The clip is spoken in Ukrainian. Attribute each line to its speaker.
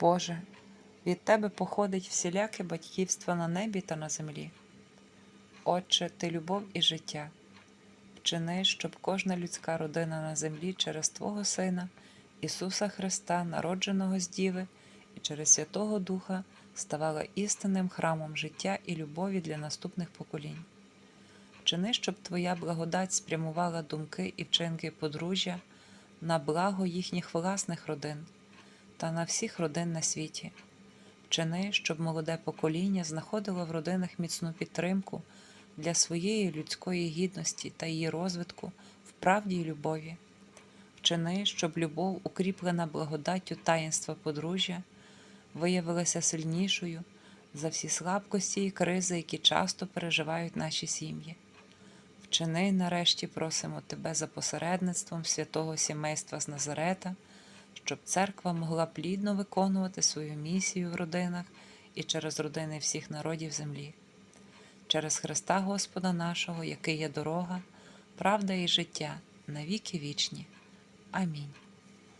Speaker 1: Боже, від Тебе походить всіляке батьківство на небі та на землі. Отче, Ти любов і життя. Вчини, щоб кожна людська родина на землі через Твого Сина, Ісуса Христа, народженого з Діви, і через Святого Духа ставала істинним храмом життя і любові для наступних поколінь. Вчини, щоб Твоя благодать спрямувала думки і вчинки подружжя на благо їхніх власних родин та на всіх родин на світі. Вчини, щоб молоде покоління знаходило в родинах міцну підтримку для своєї людської гідності та її розвитку в правді й любові. Вчини, щоб любов, укріплена благодаттю таїнства подружжя, виявилася сильнішою за всі слабкості і кризи, які часто переживають наші сім'ї. Вчини, нарешті, просимо Тебе за посередництвом святого сімейства з Назарета, щоб церква могла плідно виконувати свою місію в родинах і через родини всіх народів землі. Через Христа Господа нашого, який є дорога, правда і життя на віки вічні. Амінь.